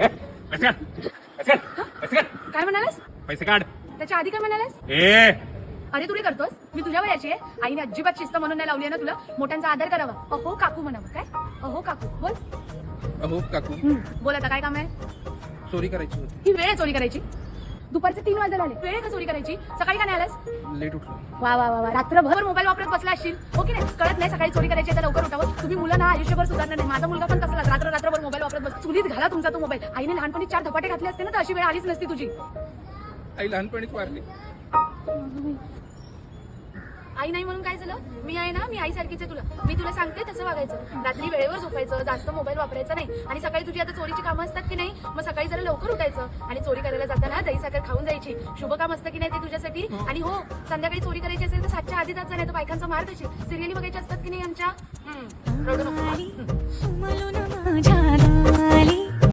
पैसे काढ. पैसे काढ. पैसे काढ. काय म्हणालास? पैसे काढ. त्याच्या आधी काय म्हणालास? ए. अरे तू रे करतोस. मी तुझ्या वयाची आहे. आईने अजिबात शिस्त म्हणून नाही लावली आहे ना तुला. मोठ्यांचा आदर करावा. अहो काकू म्हणावं. काय? अहो काकू. बोल. अहो काकू. हम्म, बोल आता काय काम आहे? चोरी करायची होती. ही वेळ आहे चोरी करायची. दुपारचे तीन वाजायला आले वेळ आहे का चोरी करायची? सकाळी का नाही आलास? लेट उठलो. वा वा वा वा. रात्रभर मोबाईल वापरत बसला असशील. हो की नाही? कळत नाही सकाळी चोरी करायची आहे तर लवकर उठावं. तुम्ही मुलं ना आयुष्यभर सुधारणार नाही. माझा मुलगा पण तसलाच रात्र रात्रभर मोबाईल वापरत बस चुलीत घाला तुमचा तो मोबाईल. आईने लहानपणी चार धपाटे घातले असते ना तर अशी वेळ आलीच नसती तुझी. आई लहानपणीच वारली आई नाही म्हणून काय झालं? मी आहे ना मी आईसारखीच आहे तुला. मी तुला सांगते तसं वागायचं. रात्री वेळेवर झोपायचं जास्त मोबाईल वापरायचा नाही. आणि सकाळी तुझी आता चोरीची कामं असतात की नाही मग सकाळी जरा लवकर उठायचं. आणि चोरी करायला जाताना दही साखर खाऊन जायची. शुभ काम असतं की नाही ते तुझ्यासाठी? आणि हो संध्याकाळी चोरी करायची असेल तर सातच्या आधी जात नाही तर बायकांचा मार कशी? सिरियली बघायची असतात की नाही आमच्या? रडू नको.